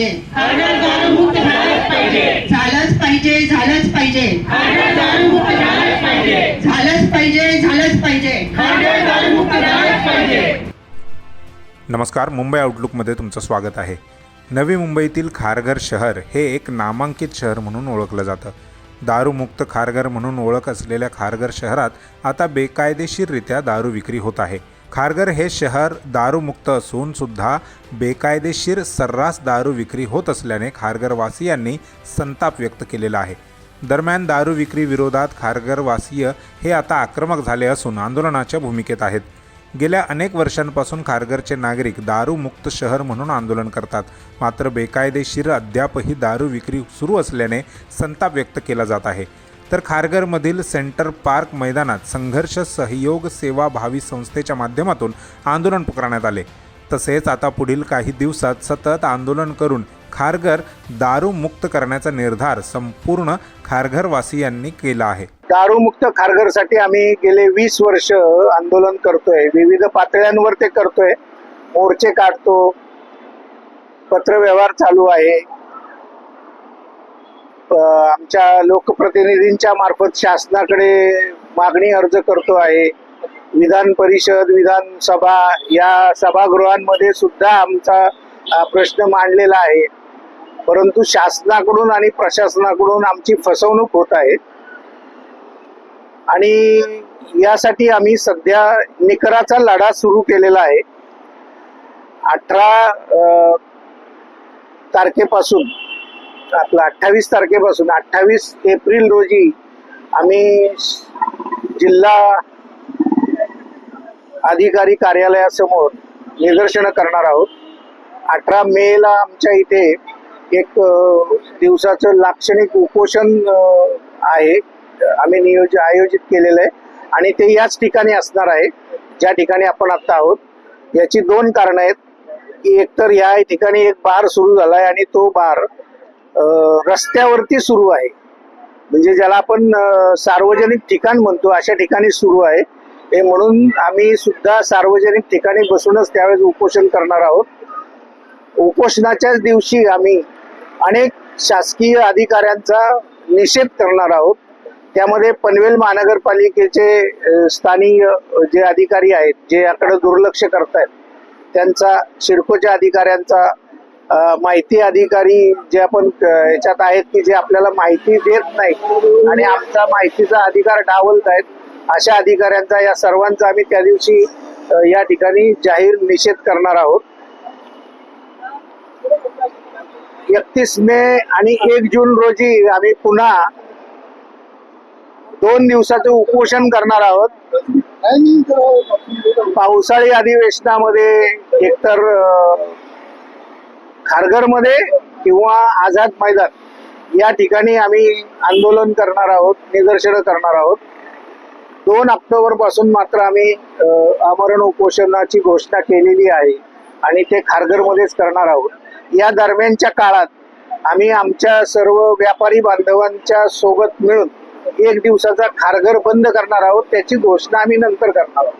पाहिजे. झालंच पाहिजे. झालंच पाहिजे झालंच पाहिजे. खारघर दारूमुक्त झालंच पाहिजे. झालंच पाहिजे झालंच पाहिजे. खारघर दारूमुक्त झालंच पाहिजे. नमस्कार मुंबई आउटलुकमध्ये तुमचं स्वागत आहे. नवी मुंबईतील खारघर शहर हे एक नामांकित शहर म्हणून ओळखलं जातं. दारूमुक्त खारघर म्हणून ओळख असलेल्या खारघर शहरात आता बेकायदेशीररित्या दारू विक्री होत आहे. खारघर हे शहर दारूमुक्त असून सुद्धा बेकायदेशीर सर्रास दारू विक्री होत असल्याने खारघरवासियांनी संताप व्यक्त केलेला आहे. दरम्यान दारू विक्री विरोधात खारघरवासीय हे आता आक्रमक झाले असून आंदोलनाच्या भूमिकेत आहेत. गेल्या अनेक वर्षांपासून खारघरचे नागरिक दारूमुक्त शहर म्हणून आंदोलन करतात. मात्र बेकायदेशीर अद्यापही दारू विक्री सुरू असल्याने संताप व्यक्त केला जात आहे. तर खारघरमधील सेंटर पार्क मैदानात संघर्ष सहयोग सेवा भावी संस्थेच्या माध्यमातून आंदोलन पुकारण्यात आले. तसेच आता पुढील काही दिवसात सतत आंदोलन करून खारघर दारूमुक्त करण्याचा निर्धार संपूर्ण खारघरवासियांनी केला आहे. दारूमुक्त खारघरसाठी आम्ही गेले वीस वर्ष आंदोलन करतोय. विविध पातळ्यांवर ते करतोय. मोर्चे काढतो. पत्रव्यवहार चालू आहे. आमच्या लोकप्रतिनिधींच्या मार्फत शासनाकडे मागणी अर्ज करतो आहे. विधान परिषद विधानसभा या सभागृहांमध्ये सुद्धा आमचा प्रश्न मांडलेला आहे. परंतु शासनाकडून आणि प्रशासनाकडून आमची फसवणूक होत आहे. आणि यासाठी आम्ही सध्या निकराचा लढा सुरू केलेला आहे. अठरा तारखेपासून आपलं अठ्ठावीस तारखेपासून अठ्ठावीस एप्रिल रोजी आम्ही जिल्हा अधिकारी कार्यालयासमोर निदर्शनं करणार आहोत. अठरा मेला आमच्या इथे एक दिवसाचं लाक्षणिक उपोषण आहे. आम्ही नियोज आयोजित केलेलं आहे. आणि ते याच ठिकाणी असणार आहे. ज्या ठिकाणी आपण आत्ता आहोत याची दोन कारणं आहेत. की एकतर या ठिकाणी एक बार सुरू झाला आहे आणि तो बार रस्त्यावरती सुरू आहे. म्हणजे ज्याला आपण सार्वजनिक ठिकाण म्हणतो अशा ठिकाणी सुरू आहे. हे म्हणून आम्ही सुद्धा सार्वजनिक ठिकाणी बसूनच त्यावेळेस उपोषण करणार आहोत. उपोषणाच्याच दिवशी आम्ही अनेक शासकीय अधिकाऱ्यांचा निषेध करणार आहोत. त्यामध्ये पनवेल महानगरपालिकेचे स्थानीय जे अधिकारी आहेत जे याकडे दुर्लक्ष करतायत त्यांचा सिडकोच्या अधिकाऱ्यांचा माहिती अधिकारी जे आपण याच्यात आहेत की जे आपल्याला माहिती देत नाही आणि आमचा माहितीचा अधिकार डावलत आहेत अशा अधिकाऱ्यांचा या सर्वांचा आम्ही त्या दिवशी या ठिकाणी जाहीर निषेध करणार आहोत. एकतीस मे आणि एक जून रोजी आम्ही पुन्हा दोन दिवसाचं उपोषण करणार आहोत. पावसाळी अधिवेशनामध्ये एकतर खारघरमध्ये किंवा आझाद मैदान या ठिकाणी आम्ही आंदोलन करणार आहोत निदर्शनं करणार आहोत. दोन ऑक्टोबरपासून मात्र आम्ही आमरण उपोषणाची घोषणा केलेली आहे आणि ते खारघरमध्येच करणार आहोत. या दरम्यानच्या काळात आम्ही आमच्या सर्व व्यापारी बांधवांच्या सोबत मिळून एक दिवसाचा खारघर बंद करणार आहोत त्याची घोषणा आम्ही नंतर करणार आहोत.